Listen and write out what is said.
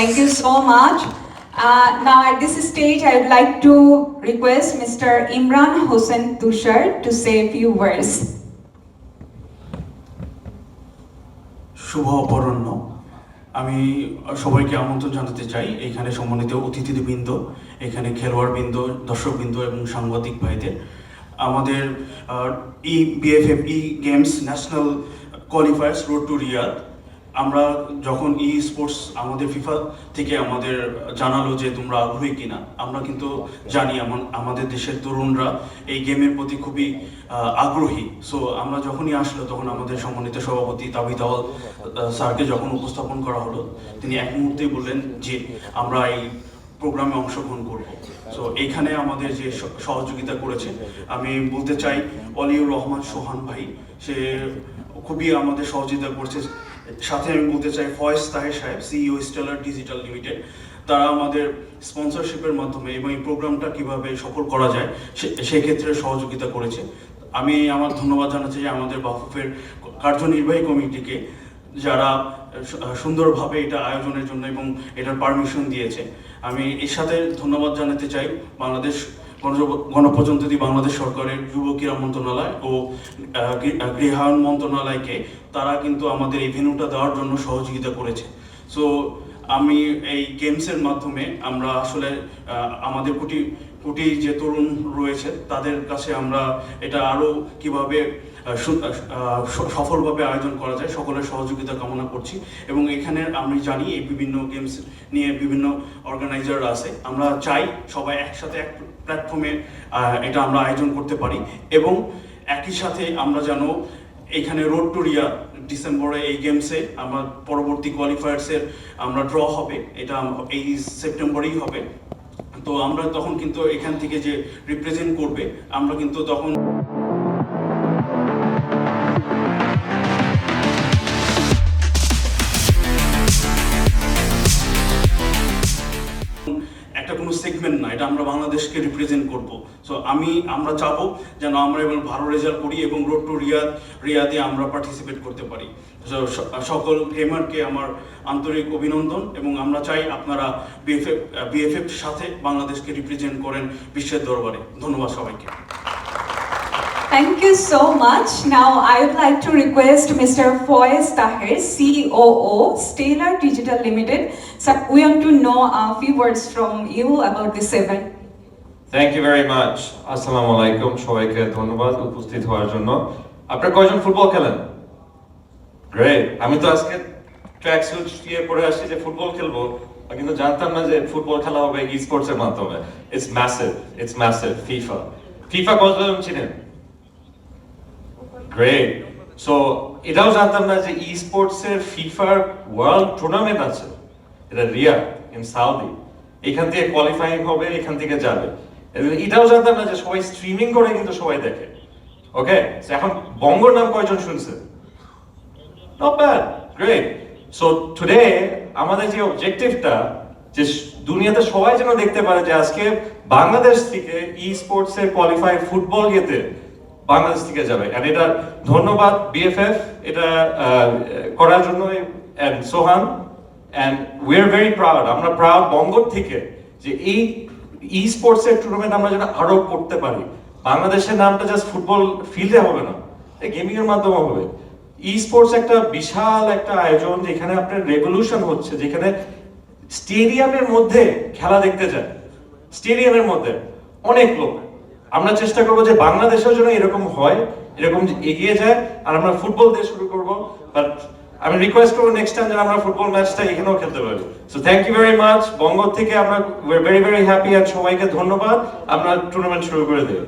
Thank you so much. Uh, now, at this stage, I would like to request Mr. Imran Hossein Tushar to say a few words. শুভ অপরাহ্ন আমি সবাইকে আমন্ত্রণ জানাতে চাই এখানে সম্মানিত অতিথিবৃন্দ এখানে খেলোয়াড় খেলোয়াড়বৃন্দ দর্শকবৃন্দ এবং সাংবাদিক ভাইদের আমাদের e BFF e games national qualifiers road to Riyadh আমরা যখন ই স্পোর্টস আমাদের ফিফা থেকে আমাদের জানালো যে তোমরা আগ্রহী কিনা আমরা কিন্তু জানি আমা- আমাদের দেশের তরুণরা এই গেমের প্রতি খুবই আগ্রহী। সো আমরা যখনই আসলো তখন আমাদের সম্মানিত সভাপতি তাবিদ আওয়াল আহ, স্যারকে যখন উপস্থাপন করা হলো তিনি এক মুহূর্তেই বললেন যে আমরা এই প্রোগ্রামে অংশগ্রহণ করব। সো এখানে আমাদের যে সহযোগিতা করেছে আমি বলতে চাই অলিউর রহমান সোহান ভাই সে খুবই আমাদের সহযোগিতা করছে। সাথে আমি বলতে চাই ফয়েজ তাহের সাহেব সিইও স্টেলার ডিজিটাল লিমিটেড তারা আমাদের স্পন্সরশিপের মাধ্যমে এবং এই প্রোগ্রামটা কীভাবে সফল করা যায় সেক্ষেত্রে সহযোগিতা করেছে। আমি আমার ধন্যবাদ জানাচ্ছি যে আমাদের বাফুফের কার্যনির্বাহী কমিটিকে, যারা সুন্দরভাবে এটা আয়োজনের জন্য এবং এটার পারমিশন দিয়েছে। আমি এর সাথে ধন্যবাদ জানাতে চাই বাংলাদেশ গণপ্রজাতন্ত্রী বাংলাদেশ সরকারের যুব ক্রীড়া মন্ত্রণালয় ও গৃহায়ণ মন্ত্রণালয়কে তারা কিন্তু আমাদের এই ভেন্যুটা দেওয়ার জন্য সহযোগিতা করেছে। সো আমি এই গেমসের মাধ্যমে আমরা আসলে আমাদের কোটি কোটি যে তরুণ রয়েছে, তাদের কাছে আমরা এটা আরও কীভাবে সফলভাবে আয়োজন করা যায়, সকলের সহযোগিতা কামনা করছি। এবং এখানে আমি জানি এই বিভিন্ন গেমস নিয়ে বিভিন্ন অর্গানাইজার আছে। আমরা চাই সবাই একসাথে এক প্ল্যাটফর্মে এটা আমরা আয়োজন করতে পারি। এবং একই সাথে আমরা যেন এখানে রোড টু রিয়া ডিসেম্বরে এই গেমসে আমার পরবর্তী কোয়ালিফায়ার্সের আমরা ড্র হবে, এটা এই সেপ্টেম্বরেই হবে। তো আমরা তখন কিন্তু এখান থেকে যে রিপ্রেজেন্ট করবে, আমরা কিন্তু তখন সেগমেন্ট না, এটা আমরা বাংলাদেশকে রিপ্রেজেন্ট করব। সো আমি, আমরা চাবো যেন আমরা এবং ভালো রেজাল্ট করি এবং রোড টু রিয়াদ রিয়াদে আমরা পার্টিসিপেট করতে পারি। সকল গেমারকে আমার আন্তরিক অভিনন্দন এবং আমরা চাই আপনারা বিএফএফ বিএফএফ সাথে বাংলাদেশকে রিপ্রেজেন্ট করেন বিশ্বের দরবারে। ধন্যবাদ সবাইকে। Thank you so much. Now, I would like to request Mr. Foyez Tahir, COO, Stellar Digital Limited. So, we want to know a few words from you about this event. Thank you very much আসসালামু আলাইকুম সবাইকে ধন্যবাদ উপস্থিত হওয়ার জন্য। আপনারা কয়জন football খেলেন? গ্রেট আমি তো আজকে ট্র্যাক স্যুট দিয়ে পরে আসছি যে ফুটবল খেলব কিন্তু জানতাম না যে ফুটবল খেলা হবে ই স্পোর্টসের মাধ্যমে। It's massive it's massive FIFA FIFA কতজন ছিলেন গ্রেট সো এটাও জানতাম না যে ই স্পোর্টস এর ফিফার ওয়ার্ল্ড টুর্নামেন্ট আছে। এটা রিয়া ইন সাউদি এখান থেকে কোয়ালিফাইং হবে, এখান থেকে যাবে। এটাও জানতাম না যে সবাই স্ট্রিমিং করে কিন্তু সবাই দেখে। ওকে এখন বঙ্গর নাম কয়জন শুনছে? Not bad. Great. So, today, আমাদের যে অবজেক্টিভটা যে দুনিয়াতে সবাই যেন দেখতে পারে যে আজকে বাংলাদেশ থেকে ই স্পোর্টস এর কোয়ালিফাই ফুটবল ইয়েতে বাংলাদেশ থেকে যাবে। এন্ড এটা ধন্যবাদ বিএফএফ এটা করার জন্য and Sohan and we are very proud আমরা প্রাউড বঙ্গর থেকে যে এই ই স্পোর্টস এর টুর্নামেন্ট আমরা যেন আরও করতে পারি। বাংলাদেশের নামটা জাস্ট ফুটবল ফিল্ডে হবে না গেমিং এর মাধ্যমে হবে। ই স্পোর্টস একটা বিশাল একটা আয়োজন যেখানে আপনার রেভলিউশন হচ্ছে, যেখানে স্টেডিয়ামের মধ্যে খেলা দেখতে যায়। স্টেডিয়ামের মধ্যে অনেক লোক। আমরা চেষ্টা করব যে বাংলাদেশের জন্য এরকম হয়, এরকম এগিয়ে যায়, আর আমরা ফুটবল দিয়ে শুরু করব। বাট আমি রিকোয়েস্ট করব নেক্সট টাইম যেন আমরা ফুটবল ম্যাচটা এখানেও খেলতে পারি। So thank you very much Banga থেকে আমরা ভেরি ভেরি হ্যাপি আর সবাইকে ধন্যবাদ। আমরা টুর্নামেন্ট শুরু করে দিই